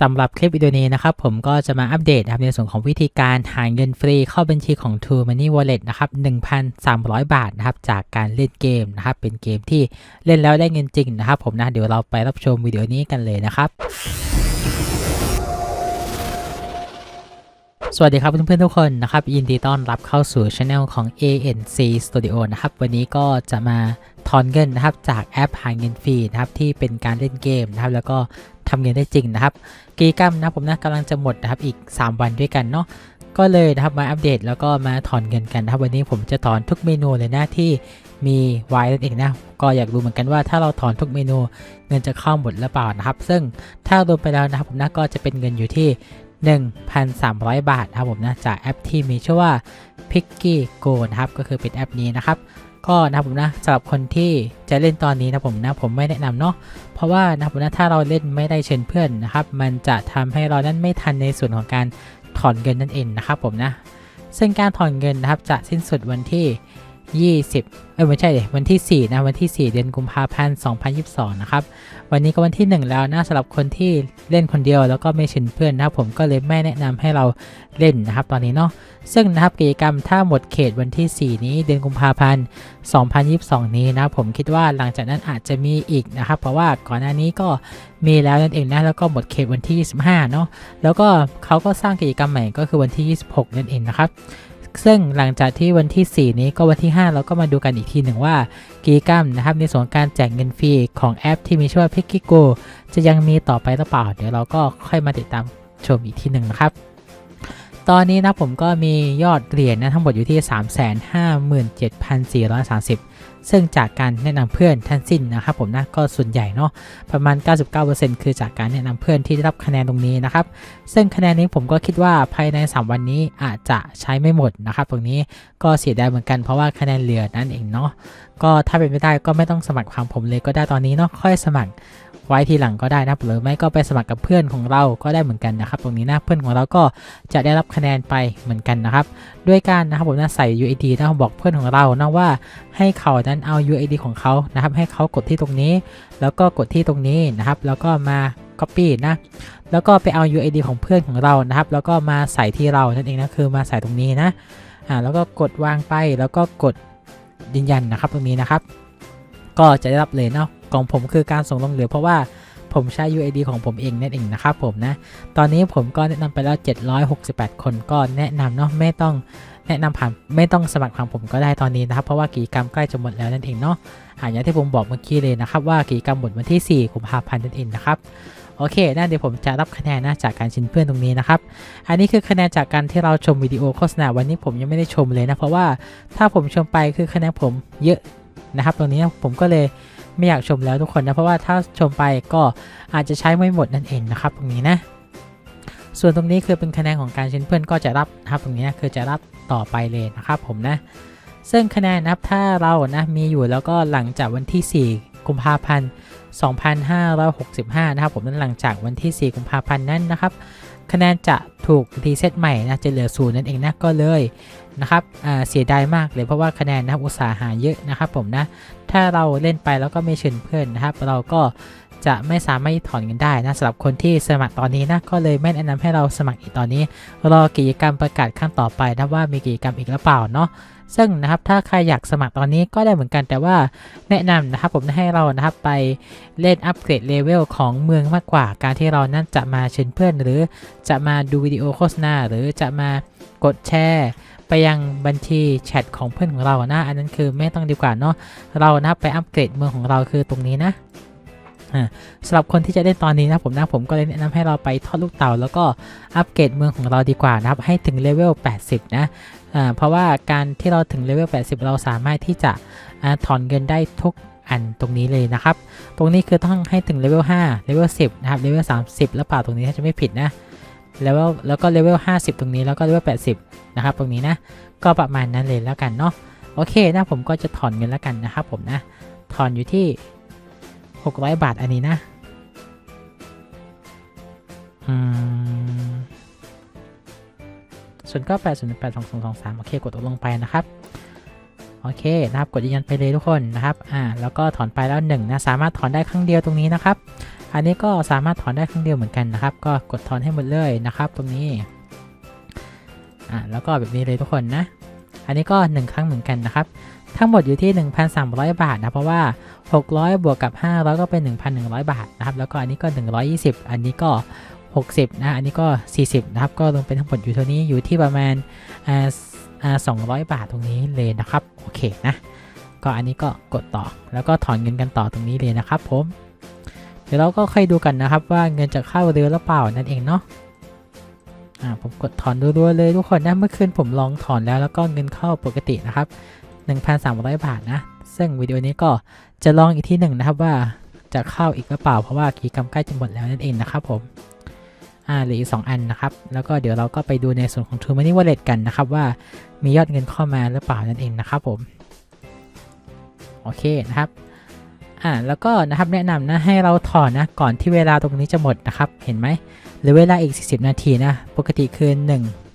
สำหรับคลิปวิดีโอนี้นะครับผมก็จะมาอัปเดตนะครับในส่วนของวิธีการหาเงินฟรีเข้าบัญชีของ True Money Wallet นะครับ 1,300 บาทนะครับจากการเล่นเกมนะครับเป็นเกมที่เล่นแล้วได้เงินจริงนะครับผมนะเดี๋ยวเราไปรับชมวิดีโอนี้กันเลยนะครับสวัสดีครับเพื่อนๆทุกคนนะครับยินดีต้อนรับเข้าสู่ช anel ของ ANC Studio นะครับวันนี้ก็จะมา ถอนเงินนะครับจากแอปหาเงินฟรีนะครับที่เป็นการเล่นเกมนะครับแล้วก็ทำเงินได้จริงนะครับกิจกรรมนะผมนะกำลังจะหมดนะครับอีก 3 วันด้วยกันเนาะก็เลยนะครับมาอัปเดตแล้วก็มาถอนเงินกันนะครับวันนี้ผมจะถอนทุกเมนูเลยนะที่มีไว้นั่นเองนะก็อยากรู้เหมือนกันว่าถ้าเราถอนทุกเมนูเงินจะเข้าหมดหรือเปล่านะครับ ซึ่งถ้ารวมไปแล้วนะครับผมนะก็จะเป็นเงินอยู่ที่ 1,300 บาทนะครับผมนะจากแอปที่มีชื่อว่า Picky Go นะครับก็คือเป็นแอปนี้นะครับ ก็นะผมนะสำหรับคนที่จะเล่นตอนนี้นะผมนะผมไม่แนะนำเนาะเพราะว่านะผมนะถ้าเราเล่นไม่ได้เชิญเพื่อนนะครับมันจะทำให้เรานั้นไม่ทันในส่วนของการถอนเงินนั่นเองนะครับผมนะซึ่งการถอนเงินนะครับจะสิ้นสุดวันที่ 20เอ้ยไม่ใช่เดิวันที่ 4 นะ วันที่ 4 เดือนกุมภาพันธ์ 2022 นะครับ วันนี้ก็วันที่ 1 แล้วนะสำหรับคนที่เล่นคนเดียวแล้วก็ไม่ชิญเพื่อนนะครับ ผมก็เลยไม่แนะนำให้เราเล่นนะครับ ตอนนี้เนาะ ซึ่งนะครับกิจกรรมถ้าหมดเขตวันที่ 4 นี้เดือนกุมภาพันธ์ 2022 นี้นะผมคิดว่าหลังจากนั้นอาจจะมีอีกนะครับ เพราะว่าก่อนหน้านี้ก็มีแล้วนั่นเองนะ แล้วก็หมดเขตวันที่ 25 เนาะ แล้วก็เขาก็สร้างกิจกรรมใหม่ก็คือวันที่ 26 นั่นเองนะครับ ซึ่งหลังจากที่วันที่ 4 นี้ก็วันที่ 5 เราก็มาดูกันอีกทีหนึ่งว่ากิจกรรมนะครับในส่วนการแจกเงินฟรีของแอปที่มีชื่อว่าพิกกิโกจะยังมีต่อไปหรือเปล่า เดี๋ยวเราก็ค่อยมาติดตามชมอีกทีหนึ่งนะครับ ตอนนี้นะผมก็มียอดเหรียญนะทั้งหมดอยู่ที่ 357,430 ซึ่งจากการแนะนำเพื่อนทั้งสิ้นนะครับผมนะก็ส่วนใหญ่เนาะประมาณ 99%คือจากการแนะนำเพื่อนที่ได้รับคะแนนตรงนี้นะครับซึ่งคะแนนนี้ผมก็คิดว่าภายใน 3 วันนี้อาจจะใช้ไม่หมดนะครับตรงนี้ก็เสียดายเหมือนกันเพราะว่าคะแนนเหลือนั่นเองเนาะก็ถ้าเป็นไม่ได้ก็ไม่ต้องสมัครความผมเลยก็ได้ตอนนี้เนาะค่อยสมัคร ไว้ทีหลังก็ได้นะหรือไม่ก็ไปสมัครกับเพื่อนของเราก็ได้เหมือนกันนะครับ ตรงนี้นะเพื่อนของเราก็จะได้รับคะแนนไปเหมือนกันนะครับ ด้วยการนะครับผมนะใส่ UID นะบอกเพื่อนของเรานะว่าให้เขานั้นเอา UID ของเขานะครับ ให้เขากดที่ตรงนี้ แล้วก็กดที่ตรงนี้นะครับ แล้วก็มา Copy นะ แล้วก็ไปเอา UID ของเพื่อนของเรานะครับ แล้วก็มาใส่ที่เรานั่นเองนะคือมาใส่ตรงนี้นะอ่าแล้วก็กดวางไปแล้วก็กดยืนยันนะครับตรงนี้นะครับ ก็จะได้รับเลยเนาะ ของผมคือการส่งลงเหลือเพราะว่าผมใช้ UID ของผมเองนั่นเองนะครับผมนะ ตอนนี้ผมก็แนะนำไปแล้ว 768 คนก็แนะนำเนาะไม่ต้องแนะนำผ่านไม่ต้องสมัครผ่านผมก็ได้ตอนนี้นะครับ เพราะว่ากิจกรรมใกล้จะหมดแล้วนั่นเองเนาะอ่าอย่างที่ผมบอกเมื่อกี้เลยนะครับ ว่ากิจกรรมหมดวันที่ 4 กุมภาพันธ์นั่นเองนะครับโอเคนะเดี๋ยวผมจะรับคะแนนนะจากการชินเพื่อนตรงนี้นะครับ อันนี้คือคะแนนจากการที่เราชมวิดีโอโฆษณาวันนี้ผมยังไม่ได้ชมเลยนะ เพราะว่าถ้าผมชมไปคือคะแนนผมเยอะนะครับ ตรงนี้ผมก็เลย ไม่อยากชมแล้วทุกคนนะเพราะว่าถ้าชมไปก็อาจจะใช้ไม่หมดนั่นเองนะครับตรงนี้นะส่วนตรงนี้คือเป็นคะแนนของการชินเพื่อนก็จะรับนะครับตรงนี้คือจะรับต่อไปเลยนะครับผมนะ ซึ่งคะแนนนะครับถ้าเรานะมีอยู่แล้วก็หลังจากวันที่ 4 กุมภาพันธ์ 2565 นะครับผมนั้นหลังจากวันที่ 4 กุมภาพันธ์นั้นนะครับ คะแนนจะ ถูกรีเซ็ตใหม่นะจะเหลือศูนย์นั่นเองนะก็เลยนะครับเสียดายมากเลยเพราะว่าคะแนนนะครับอุตสาหาเยอะนะครับผมนะ ถ้าเราเล่นไปแล้วก็ไม่เชิญเพื่อนนะครับ เราก็จะไม่สามารถถอนเงินได้นะสำหรับคนที่สมัครตอนนี้นะก็เลยไม่แนะนำให้เราสมัครอีกตอนนี้ รอกิจกรรมประกาศขั้นต่อไปนะว่ามีกิจกรรมอีกหรือเปล่าเนาะซึ่งนะครับถ้าใครอยากสมัครตอนนี้ก็ได้เหมือนกันแต่ว่าแนะนำนะครับผมให้เรานะครับไปเล่นอัปเกรดเลเวลของเมืองมากกว่าการที่เรานั้นจะมาเชิญเพื่อนหรือจะมาดูวิดีโอโฆษณา หรือจะมากดแชร์ไปยังบัญชีแชทของเพื่อนของเรานะ อันนั้นคือไม่ต้องดีกว่าเนาะเรานะครับไปอัปเกรดเมืองของเราคือตรงนี้นะสำหรับคนที่จะเล่นตอนนี้นะผมนะผมก็เลยแนะนำให้เราไปทอดลูกเต่า แล้วก็อัปเกรดเมืองของเราดีกว่านะครับให้ถึงเลเวล 80 นะเพราะว่าการที่เราถึงเลเวล 80 เราสามารถที่จะถอนเงินได้ทุกอันตรงนี้เลยนะครับ ตรงนี้คือต้องให้ถึงเลเวล 5 เลเวล 10 นะครับ เลเวล 30 แล้วเปล่าตรงนี้ถ้าจะไม่ผิดนะ เลเวลแล้วก็เลเวล50 ตรงนี้แล้วก็เลเวล80 นะครับ ตรงนี้นะ ก็ประมาณนั้นเลยแล้วกันเนาะโอเคนะผมก็จะถอนเงินแล้วกันนะครับผมนะ ถอนอยู่ที่ 600 บาทอันนี้นะอืมส่วนก็8 0 8 2 2 2 3โอเค กดลงไปนะครับ โอเคนะครับ กดยืนยันไปเลยทุกคนนะครับ อ่า แล้วก็ถอนไปแล้ว1นะ สามารถถอนได้ครั้งเดียวตรงนี้นะครับ อันนี้ก็สามารถถอนได้ครั้งเดียวเหมือนกันนะครับ ก็กดถอนให้หมดเลยนะครับ ตรงนี้อ่าแล้วก็แบบนี้เลยทุกคนนะ อันนี้ก็ 1 ครั้งเหมือนกันนะครับ ทั้งหมดอยู่ที่ 1,300 บาทนะ เพราะว่า 600 บวกกับ 500 ก็เป็น 1,100 บาทนะครับ แล้วก็อันนี้ก็ 120 อันนี้ก็ 60 นะ อันนี้ก็ 40 นะครับ ก็รวมเป็นทั้งหมดอยู่เท่านี้ อยู่ที่ประมาณอ่าอ่า200 บาทตรงนี้เลยนะครับ โอเคนะ ก็อันนี้ก็กดต่อ แล้วก็ถอนเงินกันต่อตรงนี้เลยนะครับผม เดี๋ยวเราก็ค่อยดูกันนะครับว่าเงินจะเข้าเรือหรือเปล่านั่นเองเนาะอ่าผมกดถอนรัวๆเลยทุกคนนะเมื่อคืนผมลองถอนแล้วแล้วก็เงินเข้าปกตินะครับ 1,300 บาทนะ ซึ่งวิดีโอนี้ก็จะลองอีกที่หนึ่งนะครับว่าจะเข้าอีกหรือเปล่าเพราะว่ากิจกรรมใกล้จะหมดแล้วนั่นเองนะครับผมอ่าเหลืออีก 2 อันนะครับ แล้วก็เดี๋ยวเราก็ไปดูในส่วนของ True Money Wallet กันนะครับว่ามียอดเงินเข้ามาหรือเปล่านั่นเองนะครับผม โอเคนะครับ อ่าแล้วก็นะครับแนะนำนะให้เราถอนนะก่อนที่เวลาตรงนี้จะหมดนะครับเห็นไหมหรือเวลาอีก 40 นาทีนะปกติคือ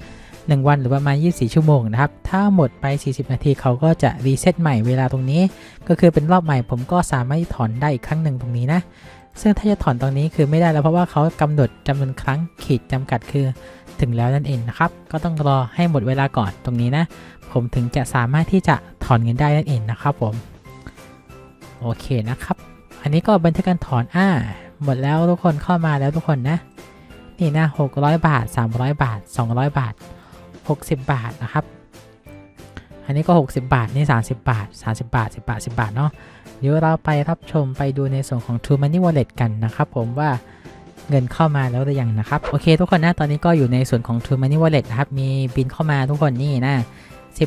1 1 วันหรือประมาณ 24 ชั่วโมงนะครับ ถ้าหมดไป 40 นาทีเขาก็จะรีเซ็ตใหม่เวลาตรงนี้ ก็คือเป็นรอบใหม่ผมก็สามารถถอนได้อีกครั้งหนึ่งตรงนี้นะ ซึ่งถ้าจะถอนตรงนี้คือไม่ได้แล้วเพราะว่าเขากำหนดจำนวนครั้งขีดจำกัดคือถึงแล้วนั่นเองนะครับ ก็ต้องรอให้หมดเวลาก่อนตรงนี้นะ ผมถึงจะสามารถที่จะถอนเงินได้นั่นเองนะครับผม โอเคนะครับ อันนี้ก็บันทึกการถอนอ่าหมดแล้วทุกคนเข้ามาแล้วทุกคนนะ นี่นะ600 บาท 300 บาท 200 บาท 60 บาทนะครับ อันนี้ก็ 60 บาท นี่ 30 บาท 30 บาท 10 บาท 10 บาทเนาะเดี๋ยวเราไปรับชมไปดูในส่วนของ True Money Wallet กันนะครับผมว่าเงินเข้ามาแล้วหรือยังนะครับ โอเคทุกคนนะ ตอนนี้ก็อยู่ในส่วนของ True Money Wallet นะครับ มีบินเข้ามาทุกคนนี่นะ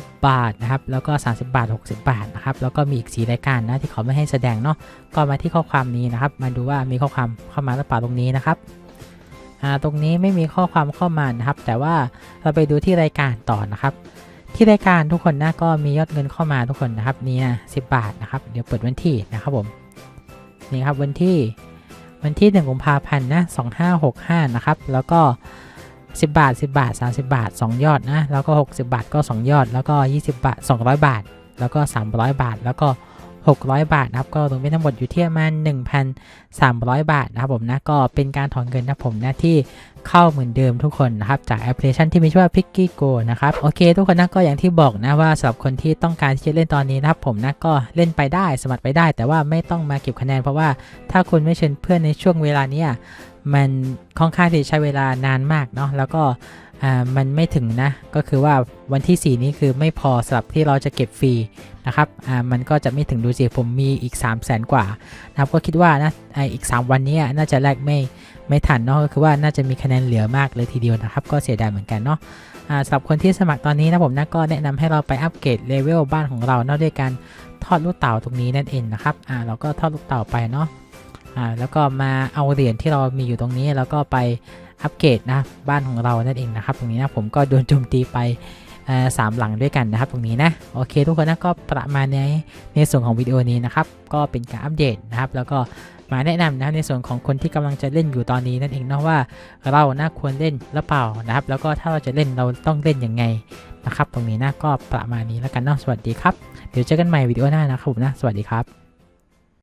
10 บาทนะครับ แล้วก็ 30 บาท 60 บาทนะครับ แล้วก็มีอีก 4 รายการนะที่เขาไม่ให้แสดงเนาะ ก็มาที่ข้อความนี้นะครับ มาดูว่ามีข้อความเข้ามาหรือเปล่าตรงนี้นะครับอ่าตรงนี้ไม่มีข้อความเข้ามานะครับ แต่ว่าเราไปดูที่รายการต่อนะครับ ที่รายการทุกคนนะก็มียอดเงินเข้ามาทุกคนนะครับนี่นะสิบาทนะครับ เดี๋ยวเปิดวันที่นะครับผมนี่ครับวันที่วันที่1กุมภาพันธ์นะ2565 นะครับ แล้วก็ 10 บาท 10 บาท 30 บาท 2 ยอดนะ แล้วก็ 60 บาทก็ 2 ยอด แล้วก็ 20 บาท 200 บาท แล้วก็ 300 บาท แล้วก็ 600 บาทนะครับ ก็รวมเป็นทั้งหมดอยู่ที่ประมาณ1,300 บาทนะครับผมนะ ก็เป็นการถอนเงินนะผมนะที่เข้าเหมือนเดิมทุกคนนะครับ จากแอปพลิเคชันที่มีชื่อว่า Picky Go นะครับ โอเค ทุกคนนะก็อย่างที่บอกนะว่าสำหรับคนที่ต้องการที่จะเล่นตอนนี้นะครับผมนะก็เล่นไปได้สมัครไปได้ แต่ว่าไม่ต้องมาเก็บคะแนนเพราะว่าถ้าคุณไม่เชิญเพื่อนในช่วงเวลาเนี้ย มันค่อนข้างที่ใช้เวลานานมากเนาะแล้วก็มันไม่ถึงนะ ก็คือว่าวันที่ 4 นี้คือไม่พอสำหรับที่เราจะเก็บฟรีนะครับมันก็จะไม่ถึงดูสิผมมีอีก 3 0 0แสนกว่านะครับก็คิดว่านะอ่าอีก 3 วันนี้น่าจะแลกไม่ไม่ทันเนาะก็คือว่าน่าจะมีคะแนนเหลือมากเลยทีเดียวนะครับ ก็เสียดายเหมือนกันเนาะสำหรับคนที่สมัครตอนนี้นะผมนะก็แนะนำให้เราไปอัปเกรดเลเวลบ้านของเราเนาะด้วยการทอดลูกเต่าตรงนี้นั่นเองนะครับอ่าเราก็ทอดลูกเต่าไปเนาะ อ่าแล้วก็มาเอาเหรียญที่เรามีอยู่ตรงนี้แล้วก็ไปอัปเกรดนะบ้านของเรานั่นเองนะครับ ตรงนี้นะผมก็โดนโจมตีไปสามหลังด้วยกันนะครับตรงนี้นะโอเคทุกคนนะก็ประมาณในในส่วนของวิดีโอนี้นะครับก็เป็นการอัปเดตนะครับ แล้วก็มาแนะนำนะในส่วนของคนที่กำลังจะเล่นอยู่ตอนนี้นั่นเองนะว่าเราน่าควรเล่นหรือเปล่านะครับ แล้วก็ถ้าเราจะเล่นเราต้องเล่นยังไงนะครับ ตรงนี้นะก็ประมาณนี้แล้วกันเนาะสวัสดีครับ เดี๋ยวเจอกันใหม่วิดีโอหน้านะครับผมนะสวัสดีครับ